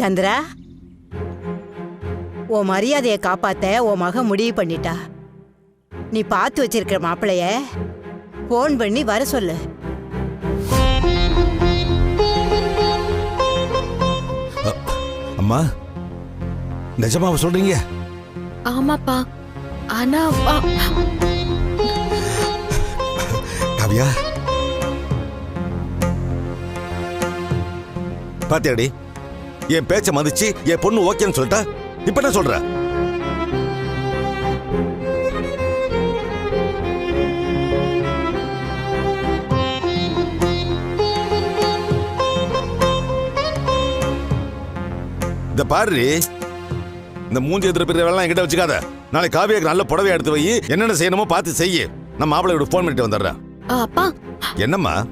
சந்திரா உன் மரியாதையை காப்பாத்த உன் மக முடிவு பண்ணிட்டா. நீ பார்த்து வச்சிருக்கிற மாப்பிளைய ஃபோன் பண்ணி வர சொல்லு. அம்மா நிஜமாவ சொல்றீங்க? ஆமாப்பா ஆனா காவியா. பாத்தியாடி? என் பேச்ச மதிச்சு என் பொண்ணு ஓகேன்னு சொல்லிட்டா? இப்ப என்ன சொல்ற? இந்த பாரு. இந்த மூஞ்சி எதிர பிரிவு எல்லாம் என்கிட்ட வச்சுக்காத. நாளை காவியாக்கு நல்ல புடவை எடுத்து வை. என்னென்ன செய்யணுமோ பார்த்து செய்யு. நான் மாப்பிள்ளையோட ஃபோன் பண்ணிட்டு வந்துடுறேன். அப்பா. என்னம்மா?